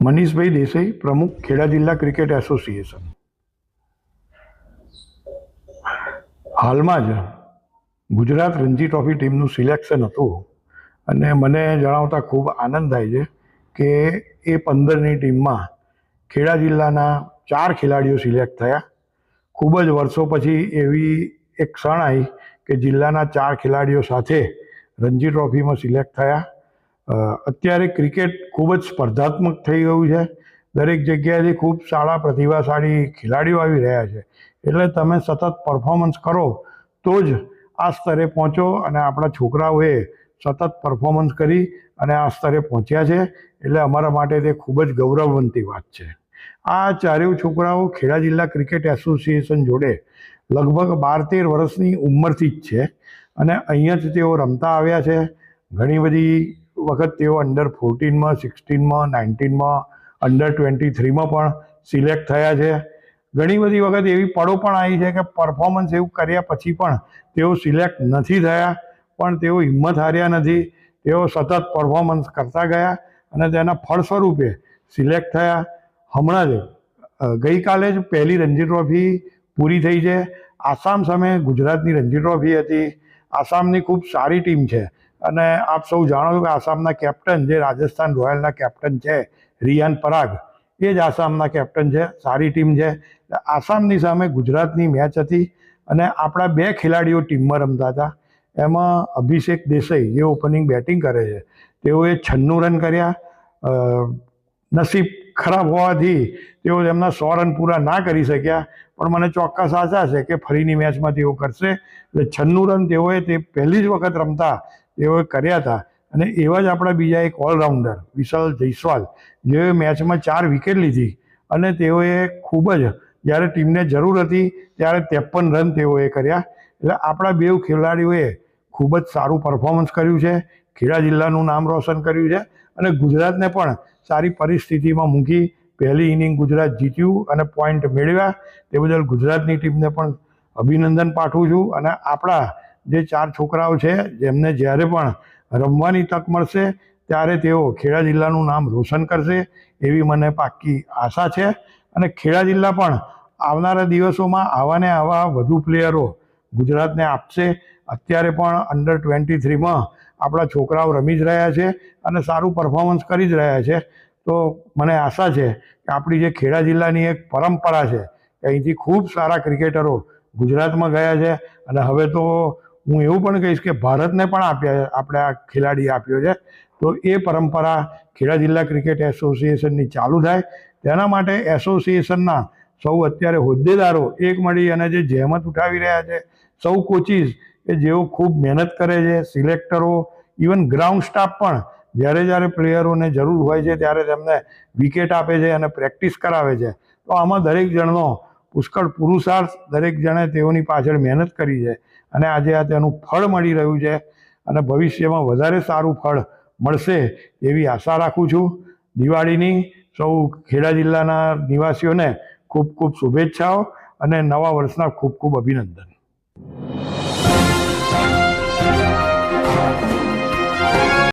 મનીષભાઈ દેસાઈ પ્રમુખ ખેડા જિલ્લા cricket association. હાલમાં જ ગુજરાત રણજી ટ્રોફી ટીમનું સિલેક્શન હતું અને મને જણાવતા ખૂબ આનંદ થાય છે કે એ પંદરની ટીમમાં ખેડા જિલ્લાના ચાર ખેલાડીઓ સિલેક્ટ થયા. ખૂબ જ વર્ષો પછી એવી એક ક્ષણ આવી કે જિલ્લાના ચાર ખેલાડીઓ સાથે રણજી ટ્રોફીમાં સિલેક્ટ થયા. અત્યારે ક્રિકેટ ખૂબ જ સ્પર્ધાત્મક થઈ ગયું છે. દરેક જગ્યાએથી ખૂબ સારા, પ્રતિભાશાળી ખેલાડીઓ આવી રહ્યા છે. એટલે તમે સતત પરફોર્મન્સ કરો તો જ આ સ્તરે પહોંચો અને આપણા છોકરાઓએ સતત પરફોર્મન્સ કરી અને આ સ્તરે પહોંચ્યા છે. એટલે અમારા માટે તે ખૂબ જ ગૌરવવંતી વાત છે. આ ચારેય છોકરાઓ ખેડા જિલ્લા ક્રિકેટ એસોસિએશન જોડે લગભગ બાર તેર વર્ષની ઉંમરથી જ છે અને અહીંયા જ તેઓ રમતા આવ્યા છે. ઘણી બધી વખત તેઓ અંડર ફોર્ટીનમાં સિક્સટીનમાં નાઇન્ટીનમાં અંડર ટ્વેન્ટી થ્રીમાં પણ સિલેક્ટ થયા છે. ઘણી બધી વખત એવી પળો પણ આવી છે કે પરફોર્મન્સ એવું કર્યા પછી પણ તેઓ સિલેક્ટ નથી થયા, પણ તેઓ હિંમત હાર્યા નથી. તેઓ સતત પરફોર્મન્સ કરતા ગયા અને તેના ફળ સ્વરૂપે સિલેક્ટ થયા. હમણાં જ ગઈકાલે જ પહેલી રણજી ટ્રોફી પૂરી થઈ છે. આસામ સામે ગુજરાતની રણજી ટ્રોફી હતી. આસામની ખૂબ સારી ટીમ છે. અને આપ સૌ જાણો છો કે આસામના કેપ્ટન જે રાજસ્થાન રોયલના કેપ્ટન છે, રિયાન પરાગ, એ જ આસામના કેપ્ટન છે, સારી ટીમ છે. આસામની સામે ગુજરાતની મેચ હતી અને આપણા બે ખેલાડીઓ ટીમમાં રમતા હતા. એમાં અભિષેક દેસાઈ જે ઓપનિંગ બેટિંગ કરે છે, તેઓએ છન્નું રન કર્યા. નસીબ ખરાબ હોવાથી તેઓ તેમના સો રન પૂરા ના કરી શક્યા. પણ મને ચોક્કસ આશા છે કે ફરીની મેચમાં તેઓ કરશે. એટલે છન્નું રન તેઓએ તે પહેલી જ વખત રમતા તેઓએ કર્યા હતા. અને એવા જ આપણા બીજા એક ઓલરાઉન્ડર, વિશાલ જયસ્વાલ, જેઓએ મેચમાં ચાર વિકેટ લીધી. અને તેઓએ ખૂબ જ, જ્યારે ટીમને જરૂર હતી, ત્યારે ત્રેપન રન તેઓએ કર્યા. એટલે આપણા બેઉ ખેલાડીઓએ ખૂબ જ સારું પરફોર્મન્સ કર્યું છે. ખેડા જિલ્લાનું નામ રોશન કર્યું છે અને ગુજરાતને પણ સારી પરિસ્થિતિમાં મૂકી પહેલી ઇનિંગ ગુજરાત જીત્યું અને પોઈન્ટ મેળવ્યા. તે બદલ ગુજરાતની ટીમને પણ અભિનંદન પાઠવું છું અને આપણા જે ચાર છોકરાઓ છે, જેમને જ્યારે પણ રમવાની તક મળશે, ત્યારે તેઓ ખેડા જિલ્લાનું નામ રોશન કરશે એવી મને પાક્કી આશા છે. અને ખેડા જિલ્લા પણ આવનારા દિવસોમાં આવાને આવા વધુ પ્લેયરો ગુજરાતને આપશે અત્યારે પણ અંડર ટ્વેન્ટી થ્રીમાં આપણા છોકરાઓ રમી જ રહ્યા છે અને સારું પરફોર્મન્સ કરી જ રહ્યા છે. તો મને આશા છે કે આપણી જે ખેડા જિલ્લાની એક પરંપરા છે કે અહીંથી ખૂબ સારા ક્રિકેટરો ગુજરાતમાં ગયા છે અને હવે તો હું એવું પણ કહીશ કે ભારતને પણ આપ્યા આપણે આ ખેલાડી આપ્યો છે. તો એ પરંપરા ખેડા જિલ્લા ક્રિકેટ એસોસિએશનની ચાલુ થાય. તેના માટે એસોસિએશનના સૌ અત્યારે હોદ્દેદારો એક મળી અને જે જહેમત ઉઠાવી રહ્યા છે, સૌ કોચીસ કે જેઓ ખૂબ મહેનત કરે છે, સિલેક્ટરો ઇવન ગ્રાઉન્ડ સ્ટાફ પણ જ્યારે જ્યારે પ્લેયરોને જરૂર હોય છે ત્યારે તેમને વિકેટ આપે છે અને પ્રેક્ટિસ કરાવે છે. તો આમાં દરેક જણનો પુષ્કળ પુરુષાર્થ, દરેક જણે તેઓની પાછળ મહેનત કરી છે અને આજે આ તેનું ફળ મળી રહ્યું છે અને ભવિષ્યમાં વધારે સારું ફળ મળશે એવી આશા રાખું છું. દિવાળીની સૌ ખેડા જિલ્લાના નિવાસીઓને ખૂબ ખૂબ શુભેચ્છાઓ અને નવા વર્ષના ખૂબ ખૂબ અભિનંદન.